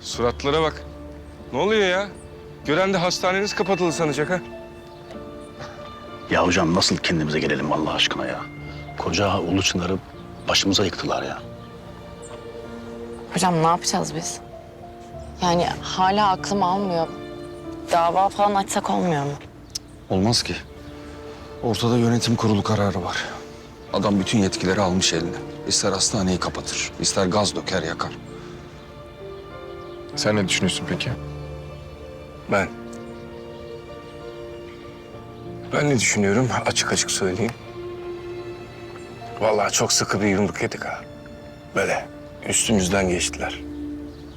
Suratlara bak. Ne oluyor ya? Gören de hastaneniz kapatıldı sanacak ha. Ya hocam nasıl kendimize gelelim Allah aşkına ya? Koca Ulu Çınar'ı başımıza yıktılar ya. Hocam ne yapacağız biz? Yani hala aklım almıyor. Dava falan açsak olmuyor mu? Olmaz ki. Ortada yönetim kurulu kararı var. Adam bütün yetkileri almış eline. İster hastaneyi kapatır, ister gaz döker yakar. Sen ne düşünüyorsun peki? Ben. Ben ne düşünüyorum? Açık açık söyleyeyim. Vallahi çok sıkı bir yumruk yedik ha. Böyle üstümüzden geçtiler.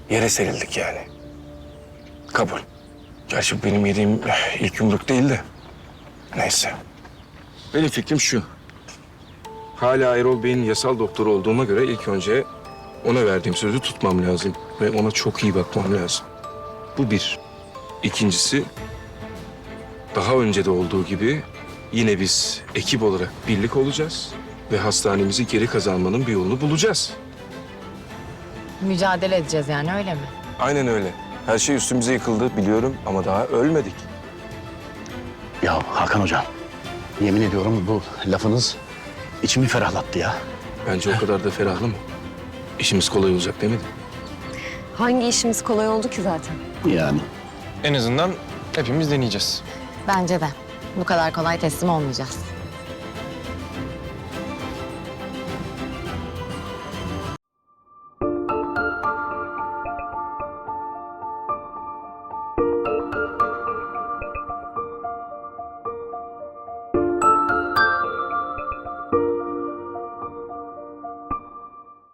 Yere serildik yani. Kabul. Gerçi benim yediğim ilk yumruk değil de. Neyse. Benim fikrim şu. Hala Erol Bey'in yasal doktoru olduğuma göre ilk önce ona verdiğim sözü tutmam lazım. Ve ona çok iyi bakmam lazım. Bu bir. İkincisi, daha önce de olduğu gibi yine biz ekip olarak birlik olacağız ve hastanemizi geri kazanmanın bir yolunu bulacağız. Mücadele edeceğiz yani öyle mi? Aynen öyle. Her şey üstümüze yıkıldı biliyorum ama daha ölmedik. Ya Hakan hocam, yemin ediyorum bu lafınız içimi ferahlattı ya. Bence o kadar da ferahlama. İşimiz kolay olacak demedim. Hangi işimiz kolay oldu ki zaten? Yani En azından hepimiz deneyeceğiz. Bence de. Bu kadar kolay teslim olmayacağız.